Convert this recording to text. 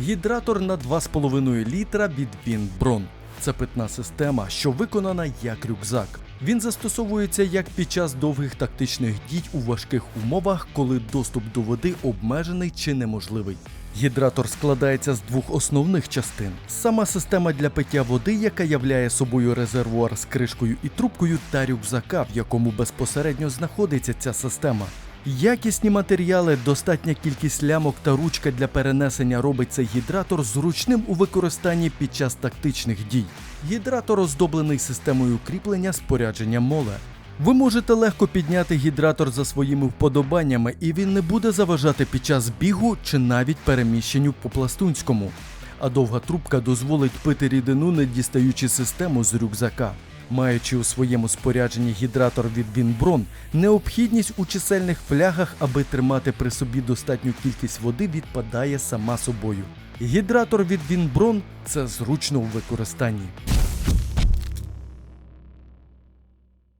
Гідратор на 2,5 літра від Вінброн. Це питна система, що виконана як рюкзак. Він застосовується як під час довгих тактичних дій у важких умовах, коли доступ до води обмежений чи неможливий. Гідратор складається з двох основних частин: сама система для пиття води, яка являє собою резервуар з кришкою і трубкою, та рюкзака, в якому безпосередньо знаходиться ця система. Якісні матеріали, достатня кількість лямок та ручка для перенесення робить цей гідратор зручним у використанні під час тактичних дій. Гідратор оздоблений системою кріплення спорядження моле. Ви можете легко підняти гідратор за своїми вподобаннями, і він не буде заважати під час бігу чи навіть переміщенню по пластунському. А довга трубка дозволить пити рідину, не дістаючи систему з рюкзака. Маючи у своєму спорядженні гідратор від Вінброн, необхідність у чисельних флягах, аби тримати при собі достатню кількість води, відпадає сама собою. Гідратор від Вінброн це зручно у використанні.